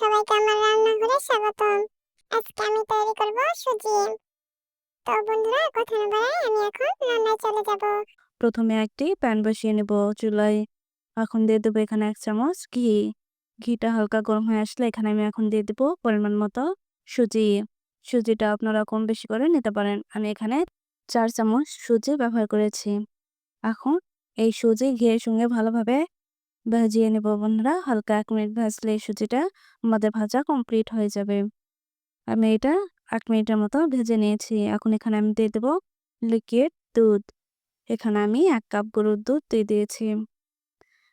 সবাইকে আমার রান্নাঘরে স্বাগতম। আজকে আমি তৈরি করব সুজি। তো বন্ধুরা, কথা না বাড়াই আমি এখন রান্নায় চলে যাব। প্রথমে একটি প্যান বসিয়ে নেব চুলায়। এখন দিয়ে দেবো এখানে এক চামচ ঘি। ঘিটা হালকা গরম হয়ে আসলে এখানে আমি এখন দিয়ে দেবো পরিমাণ মতো সুজি। সুজিটা আপনারা কম বেশি করে নিতে পারেন। আমি এখানে চার চামচ সুজি ব্যবহার করেছি। এখন এই সুজি ঘিয়ের সঙ্গে ভালোভাবে ভাজিয়ে নেব বন্ধুরা। হালকা এক মিনিট ভাজলে সুজিটা আমাদের ভাজা কমপ্লিট হয়ে যাবে। আমি এটা এক মিনিটের মতো ভেজে নিয়েছি। এখন এখানে আমি দিয়ে দেবো লিকুইড দুধ। এখানে আমি এক কাপ গরুর দুধ দিয়ে দিয়েছি।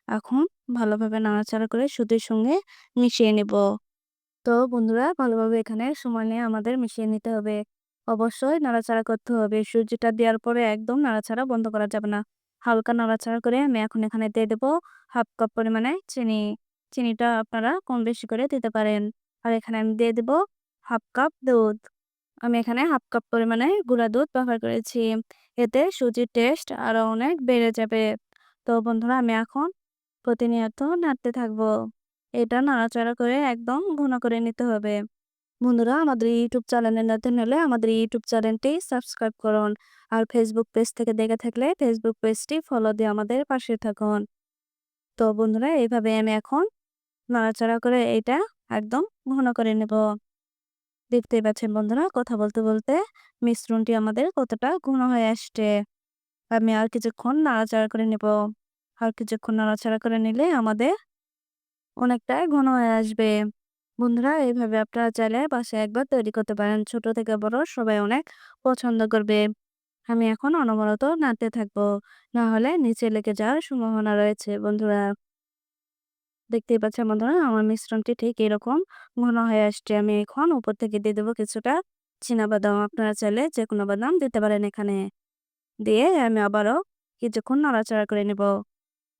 এখন ভালোভাবে নাড়াচাড়া করে সুজির সঙ্গে মিশিয়ে নেব। তো বন্ধুরা, ভালোভাবে এখানে সময় নিয়ে আমাদের মিশিয়ে নিতে হবে। অবশ্যই নাড়াচাড়া করতে হবে। সুজিটা দেওয়ার পরে একদম নাড়াচাড়া বন্ধ করা যাবে না। হালকা নাড়াচাড়া করে আমি এখন এখানে দিয়ে দেবো হাফ কাপ পরিমাণে চিনি, চিনিটা আপনারা কম বেশি করে দিতে পারেন। আর এখানে আমি দিয়ে দেবো হাফ কাপ দুধ। আমি এখানে হাফ কাপ পরিমাণে গুঁড়া দুধ ব্যবহার করেছি। এতে সুজির টেস্ট আরও অনেক বেড়ে যাবে। তো বন্ধুরা, আমি এখন প্রতিনিয়ত নাড়তে থাকব। এটা নাড়াচাড়া করে একদম ঘন করে নিতে হবে। বন্ধুরা, আমাদের ইউটিউব চ্যানেলে নতুন হলে আমাদের ইউটিউব চ্যানেলটি সাবস্ক্রাইব করুন। আর ফেসবুক পেজ থেকে দেখে থাকলে ফেসবুক পেজটি ফলো দিয়ে আমাদের পাশে থাকুন। তো বন্ধুরা, এইভাবে আমি এখন নাড়াচাড়া করে এটা একদম ঘন করে নেব। দেখতেই পাচ্ছেন বন্ধুরা, কথা বলতে বলতে মিশ্রণটি আমাদের কতটা ঘন হয়ে আসছে। আমি আর কিছুক্ষণ নাড়াচাড়া করে নেব। আর কিছুক্ষণ নাড়াচাড়া করে নিলে আমাদের অনেকটাই ঘন হয়ে আসবে। বন্ধুরা এইভাবে আপনারা চাইলে বাসায় একবার তৈরি করতে পারেন। ছোট থেকে বড় সবাই অনেক পছন্দ করবে। আমি এখন অনবরত নাড়তে থাকব। না হলে নিচে লেগে যাওয়ার সম্ভাবনা রয়েছে, বন্ধুরা। দেখতেই পাচ্ছেন বন্ধুরা, আমার মিশ্রণটি ঠিক এরকম ঘন হয়ে আসছে। আমি এখন উপর থেকে দিয়ে দেবো কিছুটা বাদাম। আপনারা চাইলে যে কোনো বাদাম দিতে পারেন এখানে। দিয়ে আমি আবারও কিছুক্ষণ নাড়াচাড়া করে নেব।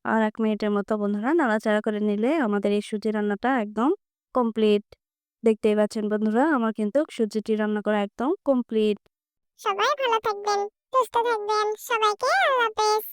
আর এক মিনিটের মতো বন্ধুরা, নাড়াচাড়া করে নিলে আমাদের এই সুজি রান্নাটা একদম কমপ্লিট দেখতেই পাচ্ছেন বন্ধুরা, আমার কিন্তু সুজিটি রান্না করা একদম কমপ্লিট সবাই ভালো থাকবেন, সুস্থ থাকবেন, সবাইকে আল্লাহ হাফেজ।